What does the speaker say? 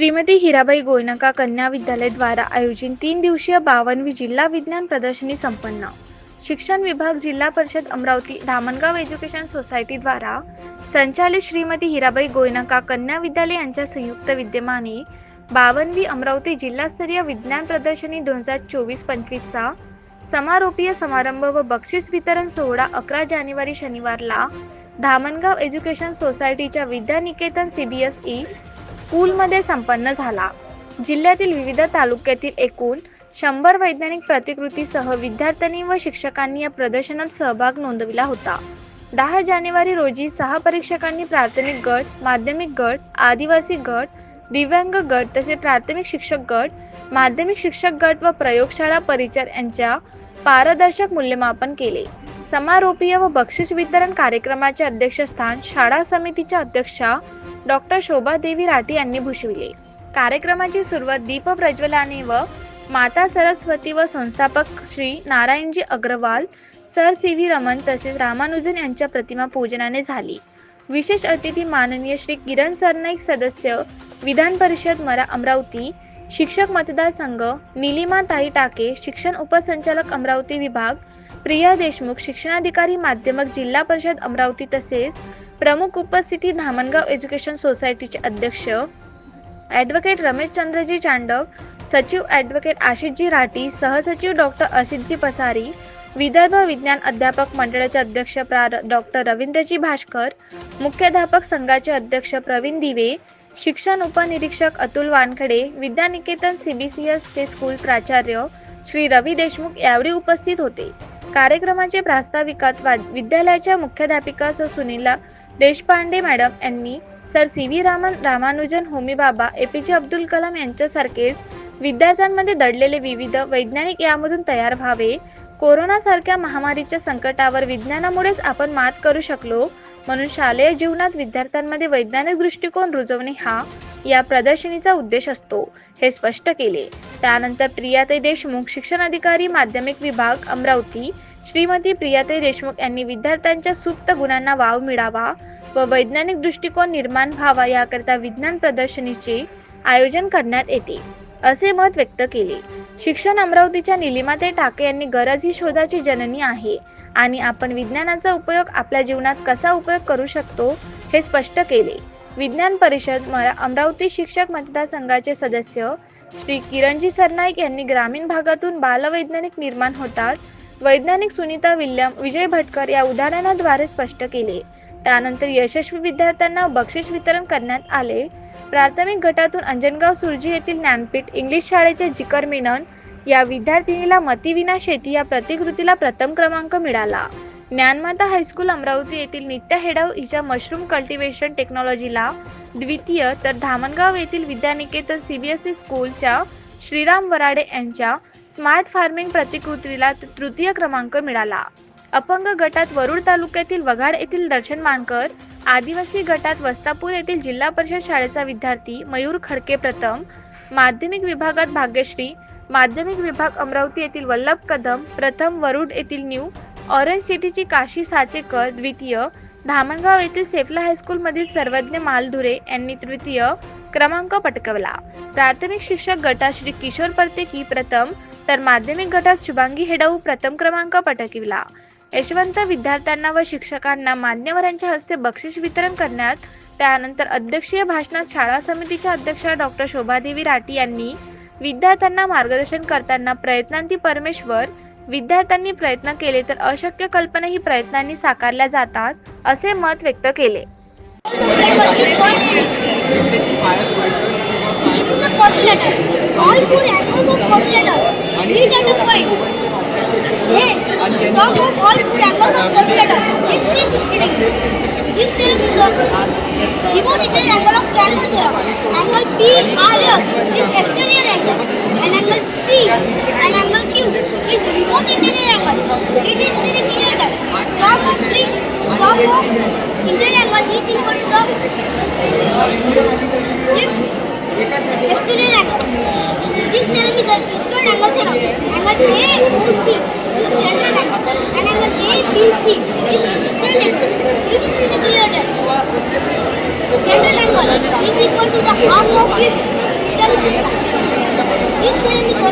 श्रीमती हिराबाई गोयनका कन्या विद्यालय द्वारा आयोजित तीन दिवसीय बावनवी जिल्हा विज्ञान प्रदर्शनी संपन्न. शिक्षण विभाग जिल्हा परिषद अमरावती धामणगाव एज्युकेशन सोसायटी द्वारा संचालित श्रीमती हिराबाई गोयनका कन्या विद्यालय यांच्या संयुक्त विद्यमाने बावनवी अमरावती जिल्हास्तरीय विज्ञान प्रदर्शनी दोन हजार चोवीस पंचवीसचा समारोपीय समारंभ व बक्षीस वितरण सोहळा अकरा जानेवारी शनिवारला धामणगाव एज्युकेशन सोसायटीच्या Vidyaniketan C B S E स्कूलमध्ये संपन्न झाला. जिल्ह्यातील विविध तालुक्यातील एकूण शंभर वैज्ञानिक प्रतिकृतीसह विद्यार्थ्यांनी व शिक्षकांनी या प्रदर्शनात सहभाग नोंदविला होता. दहा जानेवारी रोजी सहा परीक्षकांनी प्राथमिक गट माध्यमिक गट आदिवासी गट दिव्यांग गट तसेच प्राथमिक शिक्षक गट माध्यमिक शिक्षक गट व प्रयोगशाळा परिचर यांच्या पारदर्शक मूल्यमापन केले. समारोपीय व बक्षीस वितरण कार्यक्रमाचे अध्यक्षस्थान शाळा समितीच्या अध्यक्षा डॉक्टर शोभादेवी राठी यांनी भूषविले. कार्यक्रमाची सुरुवात दीप प्रज्वलाने व माता सरस्वती व संस्थापक Shri Narayanji Agrawal sir C V Raman तसेच रामानुजन यांच्या प्रतिमा पूजनाने झाली. विशेष अतिथी माननीय श्री किरण सरनाईक सदस्य विधान परिषद मरा अमरावती शिक्षक मतदारसंघ निलिमा ताई टाके शिक्षण उपसंचालक अमरावती विभाग प्रिया देशमुख शिक्षणाधिकारी माध्यमिक जिल्हा परिषद अमरावती तसेच प्रमुख उपस्थिती धामणगाव एज्युकेशन सोसायटीचे अध्यक्ष ॲडव्होकेट रमेश चंद्रजी चांडक सचिव ॲडव्होकेट आशिषजी राठी सहसचिव डॉक्टर असितजी पसारी विदर्भ विज्ञान अध्यापक मंडळाचे अध्यक्ष प्रा डॉक्टर रवींद्रजी भाष्कर मुख्याध्यापक संघाचे अध्यक्ष प्रवीण दिवे शिक्षण उपनिरीक्षक Atul Wankhade Vidyaniketan C B C एसचे स्कूल प्राचार्य श्री रवी देशमुख यावेळी उपस्थित होते. कार्यक्रमाचे प्रास्ताविकात विद्यालयाच्या मुख्याध्यापिका सर सुनीला देशपांडे मॅडम यांनी sir C V Raman Ramanujan Homi Bhabha A P जे अब्दुल कलाम यांच्यासारखेच विद्यार्थ्यांमध्ये दडलेले विविध वैज्ञानिक यामधून तयार व्हावे. कोरोनासारख्या महामारीच्या संकटावर विज्ञानामुळेच आपण मात करू शकलो. म्हणून शालेय जीवनात विद्यार्थ्यांमध्ये वैज्ञानिक दृष्टिकोन रुजवणे हा या प्रदर्शनीचा उद्देश असतो हे स्पष्ट केले. त्यानंतर प्रियाताई देशमुख शिक्षण अधिकारी माध्यमिक विभाग अमरावती श्रीमती प्रियाताई देशमुख यांनी विद्यार्थ्यांच्या सुप्त गुणांना वाव मिळावा व वैज्ञानिक दृष्टिकोन निर्माण व्हावा याकरिता विज्ञान प्रदर्शनीचे आयोजन करण्यात येते असे मत व्यक्त केले. शिक्षण अमरावतीच्या निलिमाते टाके यांनी गरज ही शोधाची जननी आहे आणि आपण विज्ञानाचा उपयोग आपल्या जीवनात कसा उपयोग करू शकतो हे स्पष्ट केले. विज्ञान परिषद मरा अमरावती शिक्षक मतदारसंघाचे सदस्य श्री किरणजी सरनाईक यांनी ग्रामीण भागातून बालवैज्ञानिक निर्माण होतात वैज्ञानिक सुनीता विल्यम विजय भटकर या उदाहरणाद्वारे स्पष्ट केले. त्यानंतर यशस्वी विद्यार्थ्यांना बक्षीस वितरण करण्यात आले. प्राथमिक गटातून अंजनगाव सुरजी येथील ज्ञानपीठ इंग्लिश शाळेचे जिकर मेनन या विद्यार्थिनीला मतीविना शेती या प्रतिकृतीला प्रथम क्रमांक मिळाला. ज्ञानमाता हायस्कूल अमरावती येथील नित्या हेडाव हिच्या मशरूम कल्टिवेशन टेक्नॉलॉजीला द्वितीय तर धामणगाव येथील विद्यानिकेतन सीबीएसई स्कूलच्या श्रीराम वराडे यांच्या स्मार्ट फार्मिंग प्रतिकृतीला तृतीय क्रमांक मिळाला. अपंग गटात वरुड तालुक्यातील वघाड येथील दर्शन मानकर आदिवासी गटात वस्तापूर येथील जिल्हा परिषद शाळेचा विद्यार्थी मयूर खडके प्रथम माध्यमिक विभागात भाग्यश्री माध्यमिक विभाग अमरावती येथील वल्लभ कदम प्रथम वरुड येथील न्यू ऑरेंज सिटीची काशी साचेकर द्वितीय धामणगाव येथील सेफला हायस्कूलमधील सर्वज्ञ मालधुरे यांनी तृतीय क्रमांक पटकवला. प्राथमिक शिक्षक गटात श्री किशोर परतेकी प्रथम तर माध्यमिक गटात शुभांगी हेडाऊ प्रथम क्रमांक पटकविला. यशवंत विद्यार्थ्यांना व शिक्षकांना मान्यवरांच्या हस्ते बक्षीस वितरण करण्यात त्यानंतर अध्यक्षीय भाषणात शाळा समितीच्या अध्यक्षा डॉक्टर शोभादेवी राठी यांनी विद्यार्थ्यांना मार्गदर्शन करताना प्रयत्नांती परमेश्वर विद्यार्थ्यांनी प्रयत्न केले तर अशक्य कल्पनाही प्रयत्नांनी साकारल्या जातात असे मत व्यक्त केले and angle P and angle Q is remote interior angle. It is very clear that sum of three sum of interior angle is equal to the its exterior angle. This theorem is, a- is called angle theorem. Angle AOC is central angle, and angle ABC is distant angle. It is very clear that central angle is equal to the half of its